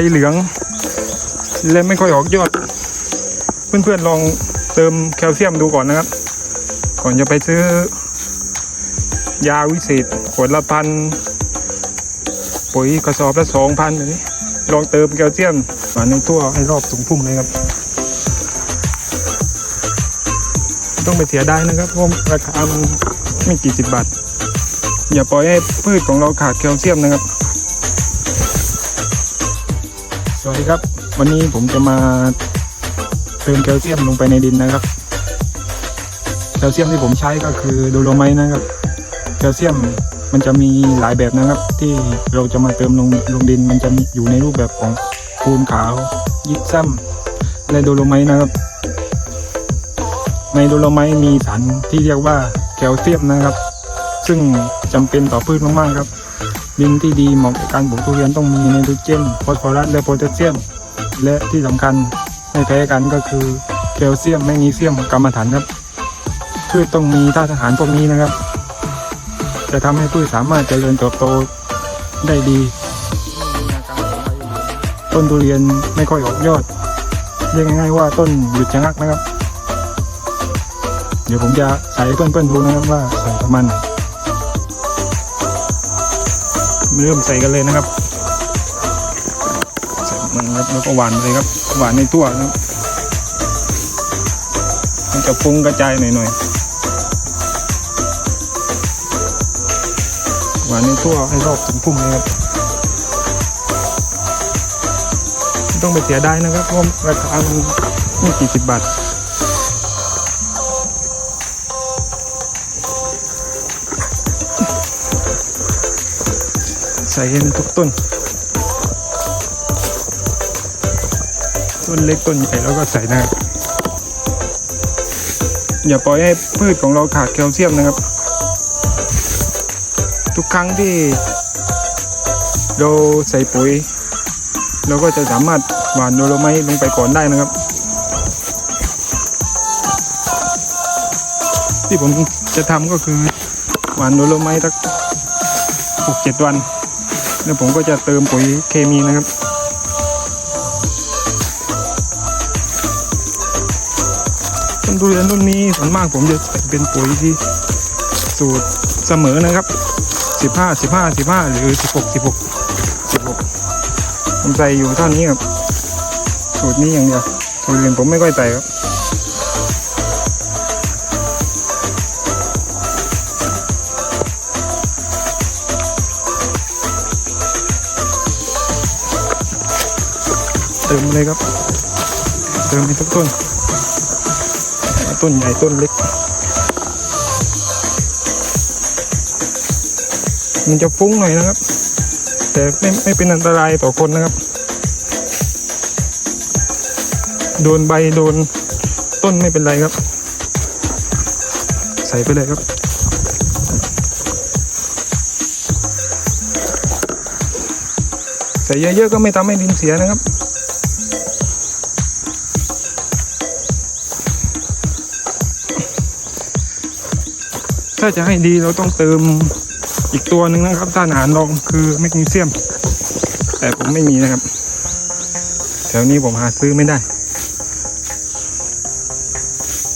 ใบเหลือง และไม่ค่อยออกยอด เพื่อนๆลองเติมแคลเซียมดูก่อนนะครับ ก่อนจะไปซื้อ ยาวิเศษขวดละพันปุ๋ยกระสอบละสองพันแบบนี้ ลองเติมแคลเซียมหวานในตัวให้รอบสูงพุ่มเลยครับต้องไปเสียได้นะครับเพราะราคามันไม่กี่สิบบาท อย่าปล่อยให้พืชของเราขาดแคลเซียมนะครับ วัสดีครับ วันนี้ผมจะมาเติมแคลเซียมลงไปในดินนะครับแคลเซียมที่ผมใช้ก็คือโดโลไมต์นะครับแคลเซียมมันจะมีหลายแบบนะครับ ที่เราจะมาเติมลงลงดิน มันจะอยู่ในรูปแบบของปูนขาว ยิปซัมและโดโลไมต์นะครับ ในโดโลไมต์มีสารที่เรียกว่าแคลเซียมนะครับ ซึ่งจำเป็นต่อพืชมากๆครับ ดินที่ดีเหมาะกับการปลูกทุเรียนต้องมีไนโตรเจนฟอสฟอรัสและโพแทสเซียม และที่สำคัญไม่แพ้กันก็คือแคลเซียมแมกนีเซียมกรรมฐานครับพืชต้องมีธาตุอาหารพวกนี้นะครับ จะทำให้พืชสามารถเจริญเติบโตได้ดี ต้นทุเรียนไม่ค่อยออกยอดเรียกง่ายๆว่าต้นหยุดชะงักนะครับ เดี๋ยวผมจะใส่เพื่อนๆดูนะครับว่าใส่ประมาณไหน เริ่มใส่กันเลยนะครับใส่มันแล้วก็หวานเลยครับหวานในตัวนะครับมันจะฟุ้งกระจายหน่อยๆหวานในตัวให้รอบถึงพุ่มเลยครับไม่ต้องไปเสียได้นะครับเพราะราคามันไม่กี่สิบบาท ส่ให้มันทุกต้น ต้นเล็กต้นใหญ่แล้วก็ใส่นะครับอย่าปล่อยให้พืชของเราขาดแคลเซียมนะครับ ทุกครั้งที่เราใส่ปุ๋ย เราก็จะสามารถหว่านโดโลไมต์ลงไปก่อนได้นะครับ ที่ผมจะทำก็คือหว่านโดโลไมต์สักหกเจ็ดวัน แล้วผมก็จะเติมปุ๋ยเคมีนะครับต้นทุเรียนต้นนี้ส่วนมากผมจะใส่เป็นปุ๋ยที่สูตรเสมอนะครับ 15 15 15 หรือ 16 16 16ผมใส่อยู่เท่านี้ครับสูตรนี้อย่างเดียวสูตรอื่นผมไม่ค่อยใส่ครับ เติมเลยครับ เติมให้ทุกต้น ต้นใหญ่ต้นเล็ก มันจะฟุ้งหน่อยนะครับ แต่ไม่ไม่เป็นอันตรายต่อคนนะครับ โดนใบโดนต้นไม่เป็นไรครับ ใส่ไปเลยครับใส่เยอะๆก็ไม่ทำให้ดินเสียนะครับ ถ้าจะให้ดีเราต้องเติมอีกตัวหนึ่งนะครับต้านอาหารรองคือแมกนีเซียม แต่ผมไม่มีนะครับ แถวนี้ผมหาซื้อไม่ได้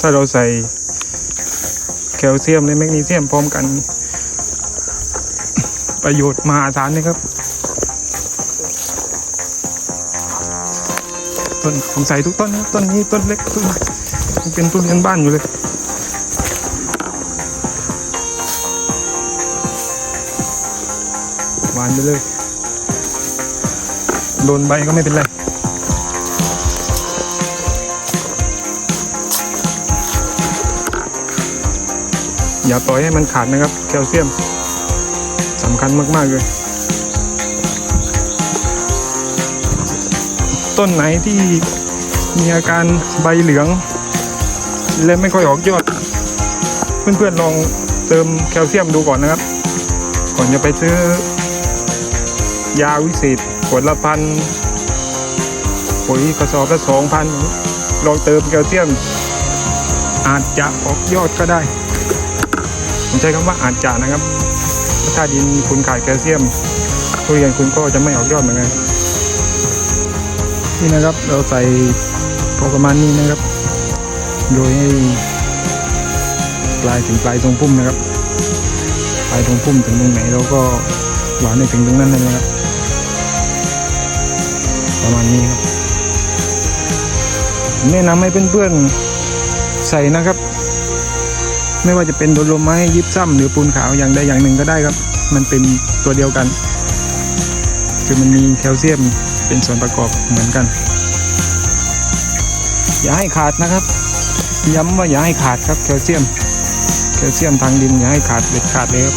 ถ้าเราใส่แคลเซียมและแมกนีเซียมพร้อมกัน ประโยชน์มหาศาลนะครับต้นผมใส่ทุกต้นนะต้นนี้ต้นเล็กต้นเป็นต้นเรียนบ้านอยู่เลยานไปเลย โดนใบก็ไม่เป็นไรอย่าปล่อยให้มันขาดนะครับ แคลเซียมสำคัญมาก ๆ เลย ต้นไหนที่มีอาการใบเหลือง และไม่ค่อยออกยอด เพื่อน ๆ ลองเติมแคลเซียมดูก่อนนะครับ ก่อนจะไปซื้อ ยาวิเศษขวดละพันปุ๋ยกระสอบละสองพันลองเติมแคลเซียม อาจจะออกยอดก็ได้ ผมใช้คำว่าอาจจะนะครับถ้าดินคุณขาดแคลเซียมทุเรียนคุณก็จะไม่ออกยอดเหมือนกันนี่นะครับเราใส่พอประมาณนี้นะครับ โดยให้ปลายถึงปลายตรงพุ่มนะครับปลายตรงพุ่มถึงตรงไหนเราก็หวานให้ถึงตรงนั้นเลยนะครับ ประมาณนี้ครับ แนะนำให้เพื่อนๆใส่นะครับ ไม่ว่าจะเป็นโดโลไม้ยิบซ้ำหรือปูนขาวอย่างใดอย่างหนึ่งก็ได้ครับ มันเป็นตัวเดียวกัน คือมันมีแคลเซียมเป็นส่วนประกอบเหมือนกัน อย่าให้ขาดนะครับ ย้ำว่าอย่าให้ขาดครับแคลเซียมแคลเซียมทางดินอย่าให้ขาดเด็ดขาดเลยครับ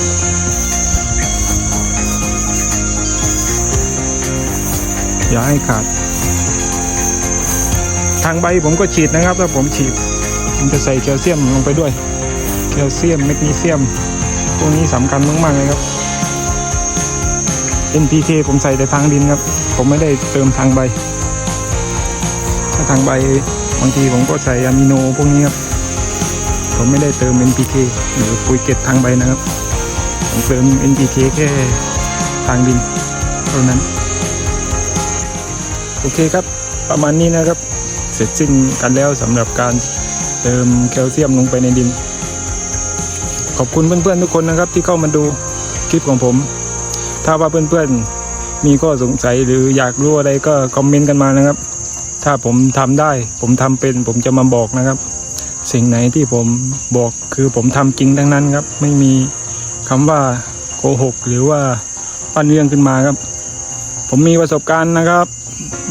อย่าให้ขาด ทางใบผมก็ฉีดนะครับแล้วผมฉีดผมจะใส่แคลเซียมลงไปด้วย แคลเซียมแมกนีเซียมพวกนี้สำคัญมากๆเลยครับ NPK ผมใส่แต่ทางดินครับ ผมไม่ได้เติมทางใบ ถ้าทางใบบางทีผมก็ใส่อะมิโนพวกนี้ครับ ผมไม่ได้เติม NPK หรือปุ๋ยเกล็ดทางใบนะครับ ผมเติม NPK แค่ทางดินเท่านั้น โอเคครับ ประมาณนี้นะครับ เสร็จสิ้นกันแล้วสำหรับการเติมแคลเซียมลงไปในดิน ขอบคุณเพื่อนๆทุกคนนะครับ ที่เข้ามาดูคลิปของผม ถ้าว่าเพื่อนๆมีข้อสงสัยหรืออยากรู้อะไรก็คอมเมนต์กันมานะครับ ถ้าผมทำได้ ผมทำเป็น ผมจะมาบอกนะครับ สิ่งไหนที่ผมบอกคือผมทำจริงทั้งนั้นครับ ไม่มีคำว่าโกหกหรือว่าปั้นเรื่องขึ้นมาครับ ผมมีประสบการณ์นะครับ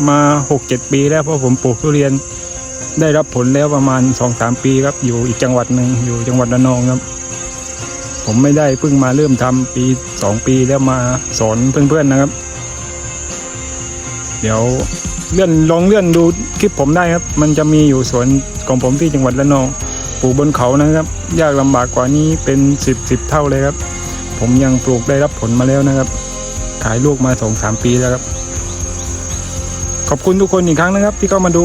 มา6-7ปีแล้วเพราะผมปลูกทุเรียนได้รับผลแล้วประมาณ2-3ปีครับอยู่อีกจังหวัดหนึ่งอยู่จังหวัดระนองครับ ผมไม่ได้เพิ่งมาเริ่มทำปี2ปีแล้วมาสอนเพื่อนๆนะครับ เดี๋ยวเลื่อนลองเลื่อนดูคลิปผมได้ครับ มันจะมีอยู่สวนของผมที่จังหวัดระนองปลูกบนเขานะครับ ยากลำบากกว่านี้เป็น10 10เท่าเลยครับ ผมยังปลูกได้รับผลมาแล้วนะครับ ขายลูกมา2-3ปีแล้วครับ ขอบคุณทุกคนอีกครั้งนะครับที่เข้ามาดู